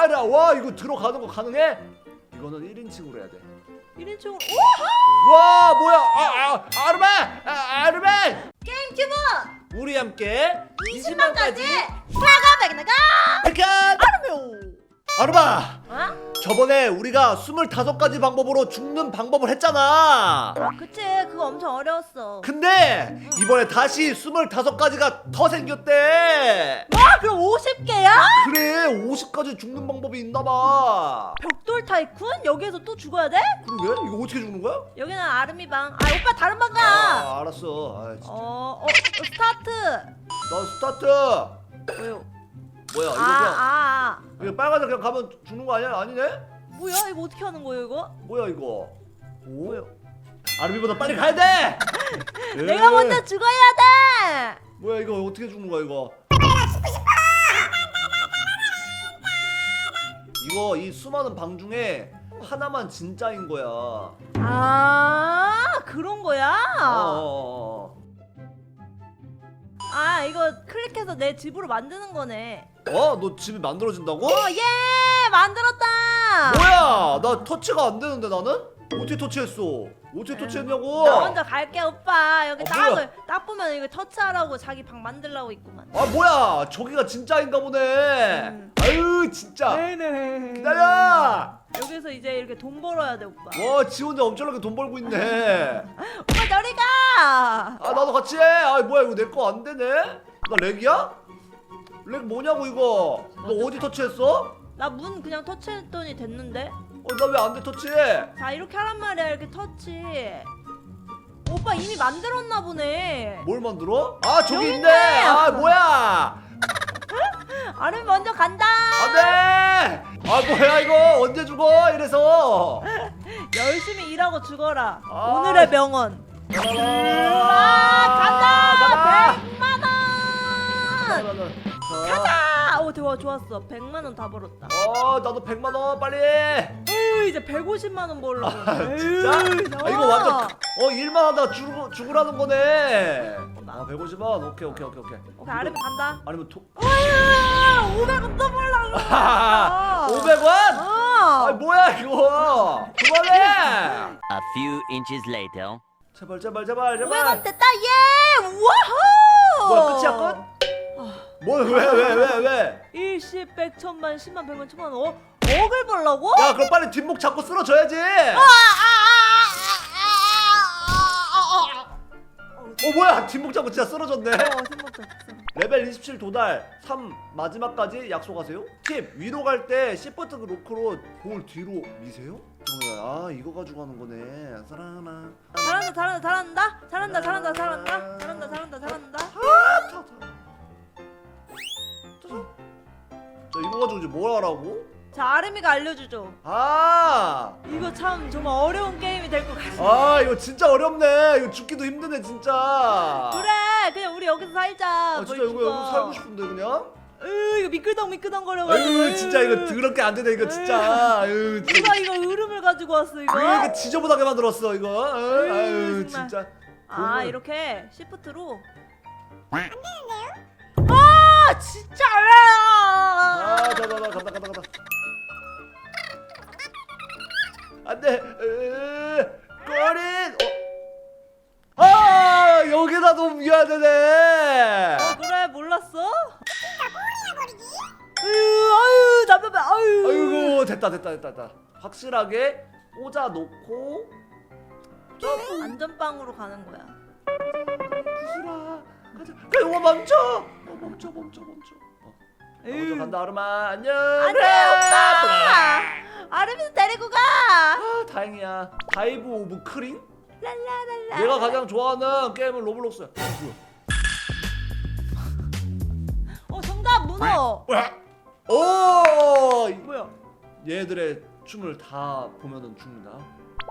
아라 와 이거 들어가는 거 가능해? 이거는 1인칭으로 해야 돼. 1인칭으로 오! 와 뭐야? 아, 아 아르메 아, 아르메 게임 큐브 우리 함께 20만까지 사과 백나가 백한 아르마 어? 저번에 우리가 25가지 방법으로 죽는 방법을 했잖아. 그치 그거 엄청 어려웠어 근데 이번에 다시 25가지가 더 생겼대. 와 그럼 50개야? 그래 50가지 죽는 방법이 있나봐. 벽돌 타이쿤? 여기에서 또 죽어야 돼? 그러게 이거 어떻게 죽는 거야? 여기는 아르미 방. 아 오빠 다른 방 가. 아 알았어. 아, 진짜. 어, 어, 스타트. 나 스타트. 뭐요? 뭐야 아, 이거 아, 그냥 아. 이거 빨간색 그냥 가면 죽는 거 아니야? 아니네? 뭐야? 이거 어떻게 하는 거예요, 이거? 뭐야 이거? 오? 아르미보다 빨리 가야 돼. 내가 에이, 먼저 죽어야 돼. 뭐야 이거 어떻게 죽는 거야 이거? 이거 이 수많은 방 중에 하나만 진짜인 거야. 어, 아, 그런 거야? 어, 어. 아, 이거 클릭해서 내 집으로 만드는 거네. 어? 너 집이 만들어진다고? 어, 예! 만들었다. 뭐야? 나 터치가 안 되는데 나는? 어떻게 터치했어? 어떻게 터치했냐고? 나 먼저 갈게, 오빠. 여기 어, 딱, 뭐야? 딱 보면 이거 터치하라고 자기 방 만들라고 있구만. 아 뭐야? 저기가 진짜인가 보네. 음. 아유 진짜. 네네. 기다려. 여기서 이제 이렇게 돈 벌어야 돼, 오빠. 와, 지 혼자 엄청나게 돈 벌고 있네. 오빠 저리 가. 아 나도 같이 해. 아 뭐야 이거 내 거 안 되네? 나 렉이야? 렉 뭐냐고 이거? 너 어디 터치했어? 나 문 그냥 터치했더니 됐는데? 어 나 왜 안 돼 터치? 자 이렇게 하란 말이야 이렇게 터치 오빠 이미 만들었나 보네 뭘 만들어? 아 저기 여기 있네. 있네. 아 뭐야? 아름 먼저 간다 안돼. 아 뭐야 이거 언제 죽어? 이래서. 열심히 일하고 죽어라 아. 오늘의 명언 아 간다 가자. 100만 원 가자 오 대박 좋았어 100만 원 다 벌었다 어 나도 100만 원 빨리. 에휴 이제 150만 원 벌려고 아, 진짜? 아, 이거 완전 어 일만 하다 죽 죽으라는 거네. 아 150원 오케이 오케이 오케이 오케이. 오케이 아름이 간다 아니면 토. 와 500원 더 벌라고 500원? 아 어 뭐야 이거? 그만해. A few inches later. 제발 제발 제발 500원 제발. 됐다 예 와호 뭐야 끝이야 끝? 뭐왜왜 왜 왜? 일시 백천만 십만 백만 천만 어? 억을 벌라고? 야 그럼 빨리 뒷목 잡고 쓸어줘야지. 어 뭐야 뒷목 잡고 진짜 쓰러졌네. 어 생각했어 레벨 27 도달 3 마지막까지 약속하세요. 팁 위로 갈때 시프트 로크로 볼 뒤로 미세요. 어, 아 이거 가지고 하는 거네. 사랑하나. 잘한다 잘한다 잘한다 잘한다 잘한다 잘한다 잘한다 잘한다 잘한다. 자 이거 가지고 이제 뭘 하라고? 자 아름이가 알려주죠 아, 이거 참 정말 어려운 게임이 될 것 같아 아 이거 진짜 어렵네. 이거 죽기도 힘드네 진짜. 그래 그냥 우리 여기서 살자 아뭘 진짜 이거 죽어. 여기 살고 싶은데 그냥. 으 이거 미끌덩 미끌덩 거려가지고 아유 진짜 이거 더럽게 안 되네 이거 진짜. 아유 진짜. 누가 이거 으름 을 가지고 왔어 이거 왜 이렇게 지저분하게 만들었어 이거? 아유, 아유 정말. 진짜. 아 이렇게 시프트로 안 되는데요? 아 진짜 아, 알아 가다 가다 가다 가다 가다. 안돼. 꼬린. 어. 아 여기다 옮겨야 되네. 어 그래 몰랐어? 아유 아유 남편배 아유 아이고 됐다 됐다 됐다 됐다. 확실하게 꽂아 놓고. 점프. 안전빵으로 가는 거야 구슬아. 가자. 가 이거 멈춰. 어, 멈춰 멈춰 멈춰. 어. 나 먼저 에휴. 간다 아르마 안녕. 안돼. 오빠 아르미도 데리고 가 아 다행이야. 다이브 오브 크링? 랄라랄라 내가 가장 좋아하는 게임은 로블록스야. 어, 어 정답 문어 뭐야? 오! 뭐야 얘들의 춤을 다 보면은 죽는다.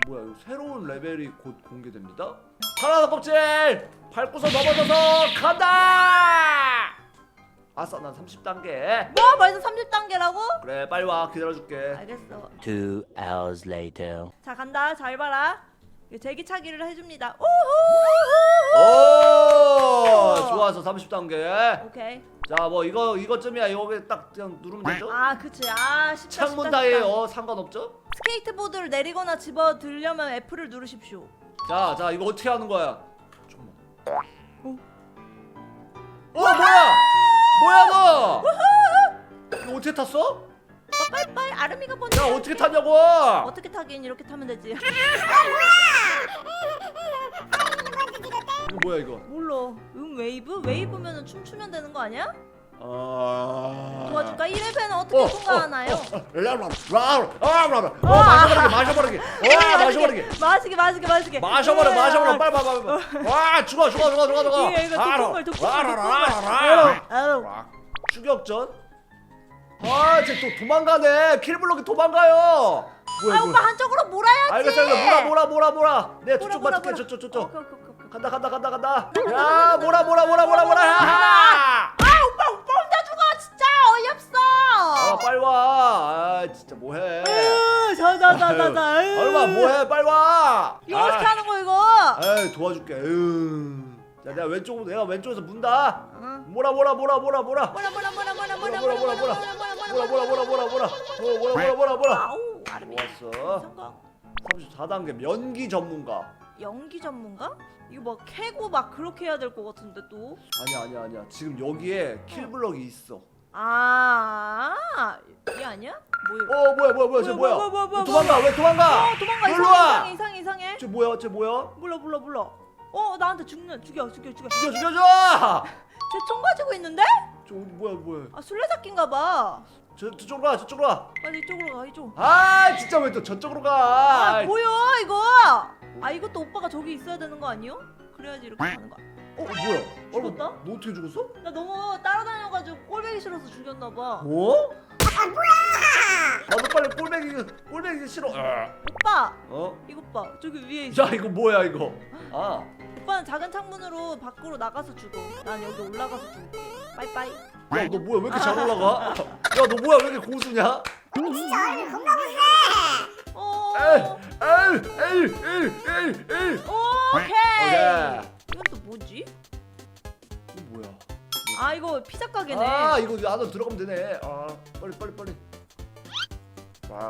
뭐야? 이거 새로운 레벨이 곧 공개됩니다. 파란 껍질 밟고서 넘어져서 간다. 아싸, 난 30단계. 뭐 벌써 30단계라고? 그래, 빨리 와. 기다려줄게. 알겠어 Two hours later. 자 간다 잘 봐라 이거 제기차기를 해줍니다 오! 우후 좋아서 30단계. 오케이 자 뭐 이거 이거쯤이야 이거 딱 그냥 누르면 되죠? 아 그치 아 쉽다 창문 쉽다, 다이에요 쉽다. 어, 상관없죠? 스케이트보드를 내리거나 집어 들려면 F를 누르십시오 자, 자 이거 어떻게 하는 거야? 잠깐만. 어? 어 뭐야? 뭐야 너? 이거 어떻게 탔어? 어, 빨리빨리 아름이가 먼저 야 어떻게 타냐고? 어떻게 타긴 이렇게 타면 되지 이거 뭐야 이거? 몰라 음 웨이브? 웨이브면은 춤추면 되는 거 아니야? 아. 도와줄까? 1회배는 어떻게 통과하나요? 라라 라라라. 어 마셔버리게 마셔버리게. 와 마셔버리게. 마시게 마시게 마시게 마셔버려 마셔버려 아, 빨리 빨리 빨리. 와 죽어 죽어 죽어 죽어 죽어. 이거, 이거 독극물, 독극물, 추격전? 아, 쟤또 도망가네. 킬블록이 도망가요. 뭐야, 아 오빠 한쪽으로 몰아야지 알겠어, 알겠어. 몰아, 몰아, 몰아, 몰아. 내 몰아, 저쪽. 몰아. 저쪽, 저쪽. 간다, 간다, 간다, 간다. 야, 몰아, 몰아, 몰아, 몰아, 몰아. 아 오빠 오빠 혼자 죽어 진짜 어이없어 아, 빨리 와. 아, 진짜 뭐해? 자자자자자 얼마 뭐해? 빨리 와. 이거 어떻게 아, 하는 거 이거 에이, 도와줄게. 에휴. 자, 내가 왼쪽, 내가 왼쪽에서 문다. 응. 몰아, 몰아, 몰아. 뭐라 뭐라 뭐라 뭐라 몰아, 뭐라 몰아, 몰아, 몰아. 몰아, 몰아, 몰아, 몰아, 몰아. 어, 몰아, 몰아, 몰아, 몰아. 아우 아름이 좋았어. 성공 34단계 면기 전문가. 연기 전문가? 이거 막 캐고 막 그렇게 해야 될 것 같은데 또. 아니야 아니야 아니야. 지금 여기에 킬블럭이 있어. 아, 이게 아니야? 뭐야? 어 뭐야 뭐야 뭐야 쟤 뭐야, 뭐야 뭐야, 뭐야, 왜 도망가 왜 도망가? 어, 도망가 이상해, 와! 이상해 이상해 이상해. 쟤 뭐야 쟤 뭐야? 몰라 몰라 몰라 어 나한테 죽는 죽여 죽여 죽여. 죽여 죽여줘 쟤총 가지고 있는데? 저 어디 뭐야 뭐야? 아 술래잡기인가 봐. 저 저쪽으로 가 저쪽으로 빨리 이쪽으로 가 이쪽. 가아 진짜 왜 또 저쪽으로 가? 아 뭐야 이거 아 이것도 오빠가 저기 있어야 되는 거 아니요? 그래야지 이렇게 가는 거야 어 뭐야 죽었다? 어, 너 어떻게 죽었어 나 너무 따라다녀가지고 꼴배기 싫어서 죽였나 봐 어? 아 뭐야 나도 빨리 꼴배기 꼴배기 싫어 아. 오빠 어? 이것 봐 저기 위에 있어 야 이거 뭐야 이거 아 오빠는 작은 창문으로 밖으로 나가서 죽어 난 여기 올라가서 죽을게 빠이빠이 야, 너 뭐야? 왜 이렇게 잘 올라가? 야, 너 뭐야? 왜 이렇게 고수냐? 어 에이, 에이, 에이, 에이, 오케이 오케이. 이건 또 뭐지? 이거 뭐야? 아 이거 피자 가게네 아, 이거 안으로 들어가면 되네. 아, 빨리, 빨리, 빨리. 와,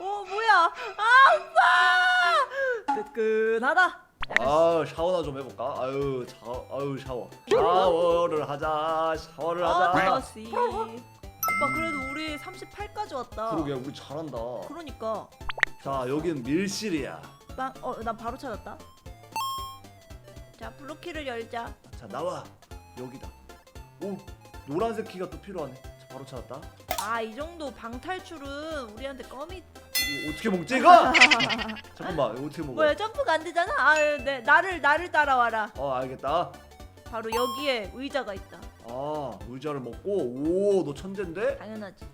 어 뭐야 아 오빠 뜨끈하다 아, 샤워나 좀 해볼까? 아유, 샤워, 아유, 샤워. 샤워를 하자, 샤워를 아 하자. 다시 오빠 그래도 우리 38까지 왔다 그러게, 우리 잘한다. 그러니까 자, 여긴 밀실이야. 빵어난 바로 찾았다 자 블루키를 열자 자, 나와. 여기다. 오, 노란색 키가 또 필요하네. 자, 바로 찾았다. 아 이 정도 방탈출은 우리한테 껌이 이거 어떻게 먹지 이거? 잠깐만, 이거 어떻게 먹어? 뭐야 점프가 안 되잖아? 아 네 나를 나를 따라와라. 어, 알겠다. 바로 여기에 의자가 있다. 아 의자를 먹고? 오 너 천재인데? 당연하지.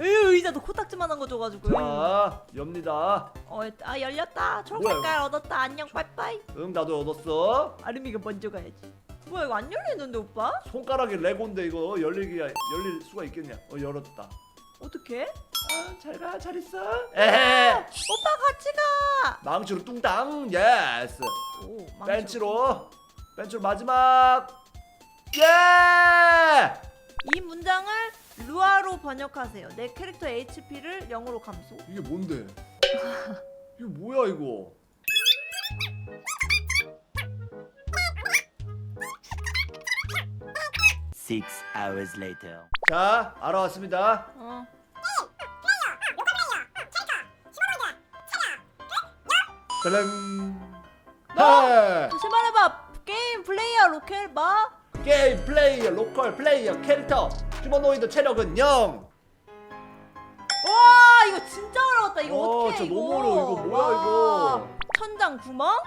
으 의자도 코딱지만한 거 줘가지고. 자 엽니다. 어, 아 열렸다. 초록 뭐야, 색깔 얻었다. 안녕 빠이빠이. 응 나도 얻었어. 아름이가 먼저 가야지. 뭐야 이거 안 열리는데 오빠? 손가락이 레고인데 이거? 열리기 열릴 수가 있겠냐? 어 열었다. 어떡해? 아잘가 잘 있어. 에헤. 오빠 같이 가! 망치로 뚱땅. 예스. 오, 망치로. 벤치로. 벤치로 마지막. 예! 이 문장을 루아로 번역하세요. 내 캐릭터 HP를 0으로 감소 이게 뭔데? 이게 뭐야 이거? Six hours later. 자 알아왔습니다. 어. 짜란 너! 네. 다시 말해봐 게임 플레이어 로켓 뭐? 게임 플레이어 로컬 플레이어 캐릭터 휴머노이드 체력은 0 와 이거 진짜 어려웠다 이거 와, 어떻게 진짜 이거 너무 어려워. 이거 뭐야, 와, 이거. 천장 구멍?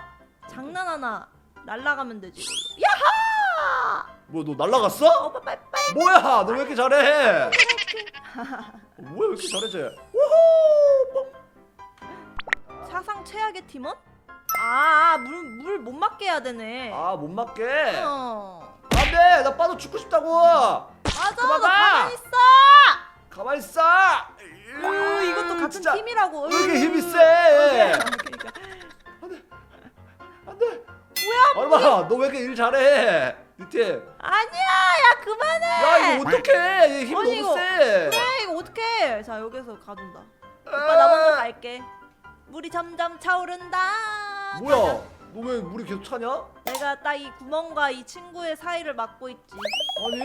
장난 하나 날라가면 되지 이걸로 야하 뭐야 너 날라갔어? 오빠 빠이빠이 뭐야 너 왜 이렇게 잘해 어, 왜 이렇게 잘해 쟤우 최악의 팀원? 아 물 물 못 맞게 해야 되네 아 못 맞게 어 안돼 나 빠져 죽고 싶다고 맞아 그만 너 가! 가만히 있어 가만히 있어 으, 이것도 같은 진짜. 팀이라고. 왜 이렇게 으. 힘이 세? 그러니까. 안돼. 뭐야? 얼마? 너 왜 이렇게 일 잘해? 니팀. 아니야, 야 그만해. 야 이거 어떡해? 얘 힘이 아니, 너무 이거- 세. 그래 이거 어떡해? 자 여기서 가둔다. 오빠 나 먼저 갈게. 물이 점점 차오른다. 뭐야? 너 왜 물이 계속 차냐? 내가 딱 이 구멍과 이 친구의 사이를 막고 있지. 아니?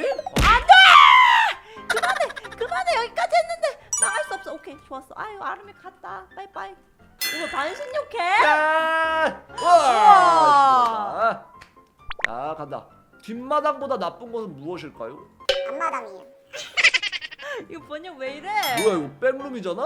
그만해, 그만해 여기까지 했는데 나갈 수 없어. 오케이 좋았어. 아유 아름이 갔다. 빠이빠이. 이거 반신욕해? 야! 우와. 와! 자, 간다. 뒷마당보다 나쁜 것은 무엇일까요? 앞마당이에요. 이거 번역 왜 이래? 뭐야 이거 백룸이잖아.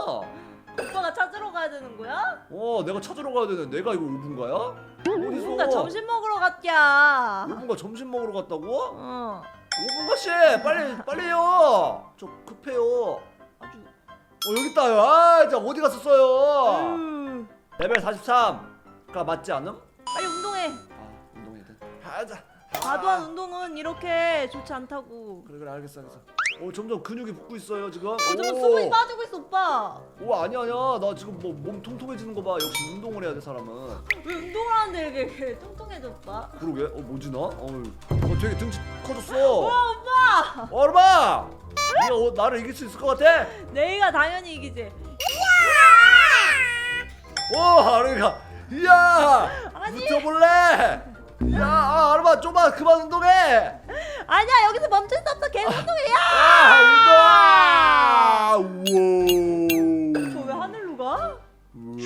오빠가 찾으러 가야 되는 거야? 어, 내가 찾으러 가야 되는데 내가 이거 5분가야? 어디서? 뭔가 점심 먹으러 갔야. 5분가 점심 먹으러 갔다고? 어. 5분가 씨, 빨리 빨리요. 저 급해요. 아주. 어 여기 있다요. 아, 진짜 어디 갔었어요? 으. 레벨 43가 맞지 않음? 빨리 운동해. 아, 운동해야 돼. 하자. 과도한 운동은 이렇게 좋지 않다고. 그래 그래 알겠어 알겠어. 어 점점 근육이 붙고 있어요 지금. 어, 지금 수분이 빠지고 있어, 오빠. 오 아니야 아니야 나 지금 뭐 몸 통통해지는 거 봐. 역시 운동을 해야 돼 사람은. 왜 운동을 하는데 이렇게, 이렇게 통통해져, 오빠? 그러게. 어 뭐지 나? 어우. 어 되게 등치 커졌어. 와, 오빠! 얼마? 네가 어, 나를 이길 수 있을 것 같아? 내가 당연히 이기지. 오 아르가. 이야. 아니. 붙어볼래? 야 아, 아르마 좀만 그만 운동해. 아니야, 여기서 멈출 수 없어. 계속 운동해. 야! 아 운동. 저왜 하늘로 가? 우와.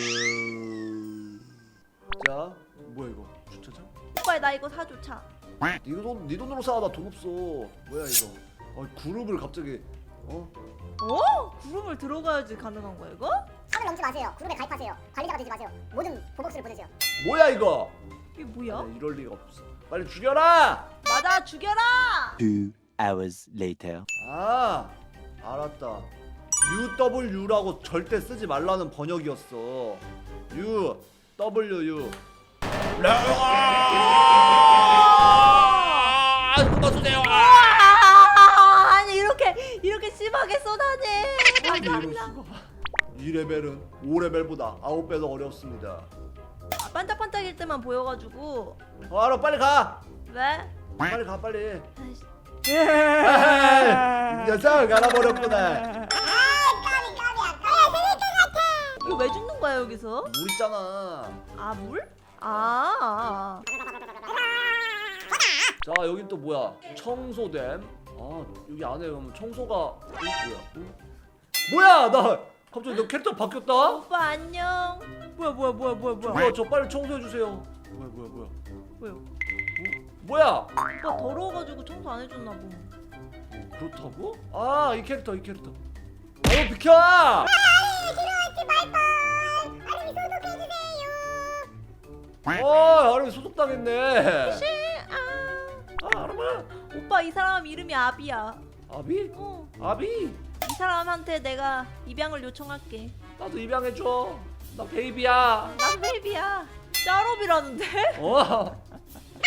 자 뭐야 이거 주차장? 오빠, 나 이거 사줘, 차. 네 돈, 네 돈으로 사. 나돈 없어. 뭐야 이거? 어, 그룹을 갑자기 어? 어? 그룹을 들어가야지 가능한 거야, 이거? 선을 넘지 마세요. 그룹에 가입하세요. 관리자가 되지 마세요. 모든 보복수를 보내세요. 뭐야 이거? 이게 뭐야? 아니, 이럴 리가 없어. 빨리 죽여라. 맞아, 죽여라! Two hours later. 아, 알았다. UW라고 절대 쓰지 말라는 번역이었어. U W U. 아, 쏘세요. 아, 아니, 이렇게, 이렇게 심하게 쏘다니. 감사합니다. 2레벨은 5레벨보다 9배 더 어렵습니다. 아, 반짝반짝일 때만 보여가지고. 어, 알아, 빨리 가. 왜? 빨리 가, 빨리. 아이씨. 이 녀석 알아버렸구나. 이거 왜 죽는 거야, 여기서? 물 있잖아. 아, 물? 아, 아. 자, 여긴 또 뭐야? 청소댐. 아, 여기 안에 그러면 청소가 어, 뭐야? 어? 뭐야? 나 갑자기 너 캐릭터 바뀌었다? 오빠 안녕. 뭐야, 뭐야, 뭐야, 뭐야, 뭐야. 뭐야? 저 빨리 청소해 주세요. 뭐야, 뭐야, 뭐야? 뭐야? 뭐야? 오빠 더러워가지고 청소 안 해줬나 보. 그렇다고? 아, 이 캐릭터, 이 캐릭터. 아, 너 비켜! 어, 아름이 소속당했네. 아. 아, 아름아. 오빠 이 사람 이름이 아비야. 아비? 어. 아비? 이 사람한테 내가 입양을 요청할게. 나도 입양해줘. 나 베이비야. 난 베이비야. 짜롭이라는데? 어?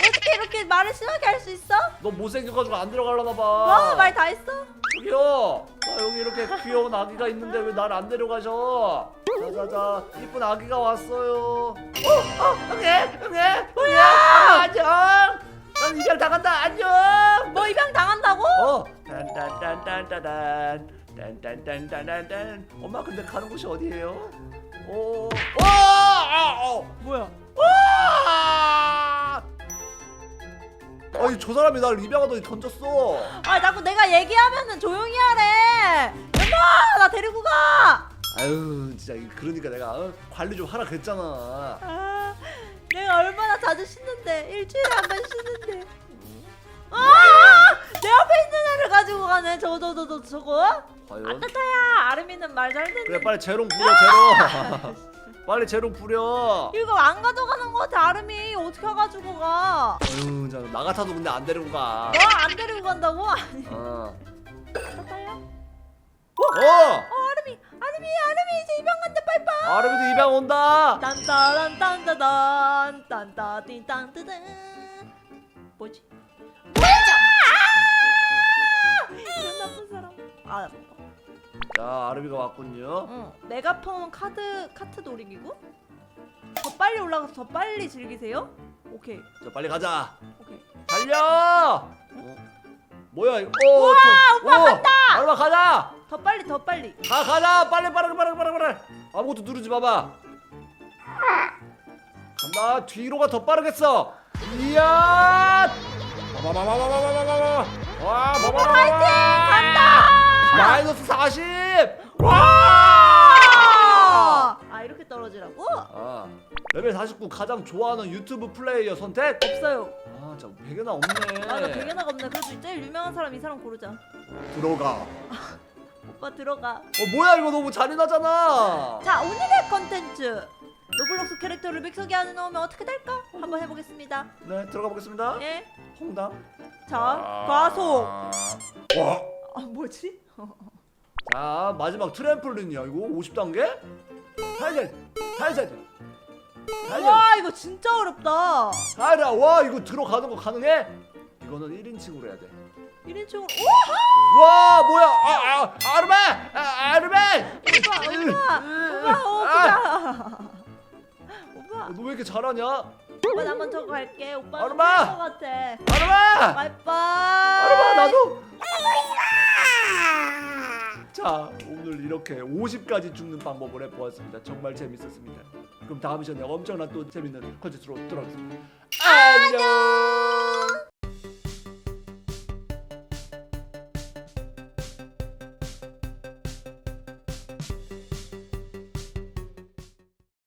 어떻게 이렇게 말을 심하게 할 수 있어? 너 못생겨가지고 안 들어가려나 봐. 와, 말 다 했어? 저기요. 나 여기 이렇게 귀여운 아기가 있는데 왜 날 안 데려가셔? 자자자, 이쁜 아기가 왔어요. 어, 어, 형님, 형님, 형님, 안녕. 난 입양 당한다. 안녕. 뭐 입양 당한다고? 어, 딴딴딴딴딴딴, 딴딴딴딴딴. 엄마 근데 가는 곳이 어디예요? 오, 오, 아, 어. 뭐야? 아! 아니 저 사람이 날 입양하더니 던졌어. 아, 자꾸 내가 얘기하면은 조용히 하래. 엄마, 나 데리고 가. 아유 진짜 그러니까 내가 어? 관리 좀 하라 그랬잖아. 아, 내가 얼마나 자주 씻는데 일주일에 한 번 씻는데. 아, 내 앞에 있는 애를 가지고 가네. 저거 저거 저거 저거. 과연? 따타야, 아름이는 말 잘 듣는. 그래 빨리 재롱 부려 재롱. 빨리 재롱 부려. 이거 안 가져가는 거 같아. 아름이 어떻게 가지고 가? 아유 진짜 나 같아도 근데 안 데리고 가. 뭐안 데리고 간다고? 아니, 어. 따타야. 어. 어, 아름이, 아름이, 아름이 이제 입양 간대 빠이빠이. 아름이도 입양 온다. 딴따란 딴따단 딴따딘 딴뜨든 뭐지? 뭐야? 이런 나쁜 사람. 아, 자 아르비가 왔군요. 어, 메가폰 카드 카트 놀이기구? 더 빨리 올라가서 더 빨리 즐기세요? 오케이. 자 빨리 가자. 오케이. 달려! 어? 뭐야 이거? 어, 우와 오빠 간다! 아르바 가자! 더 빨리 더 빨리. 가 가자! 빨리 빠르게 빠르게 빠르게 빠르게 아무것도 누르지 마봐. 간다. 뒤로가 더 빠르겠어. 이야! 와와와와와와와와 와 봐봐 파이팅! 간다! 마이너스 40 와! 아 이렇게 떨어지라고? 아. 레벨 49 가장 좋아하는 유튜브 플레이어 선택? 없어요. 아자 베개나 없네. 맞아 되게나가 없네. 그래도 제일 유명한 사람 이 사람 고르자. 들어가. 오빠 들어가. 어 뭐야 이거 너무 잔인하잖아. 자 오늘의 컨텐츠. 로블록스 캐릭터를 믹서기 안에 넣으면 어떻게 될까? 한번 해보겠습니다. 네 들어가 보겠습니다. 예. 홍당 자 과속. 와. 아 뭐지? 자 마지막 트램폴린이야. 이거 50단계? 탈세 탈세 탈세 와 이거 진짜 어렵다. 달아 와 이거 들어가는 거 가능해? 이거는 1인칭으로 해야 돼. 1인칭으로. 오! 와! 뭐야? 아, 아 아르메! 아, 아르메! 오빠 오빠 오빠. 오빠 오빠. 너왜 이렇게 잘하냐? 오빠 나 먼저 갈게. 오빠 얼마? 것 같아 아르메! 바이바이. 아르메 나도 자 오늘 이렇게 50까지 죽는 방법을 해보았습니다. 정말 재밌었습니다. 그럼 다음 시간에 엄청난 또 재밌는 컨텐츠로 돌아오겠습니다. 안녕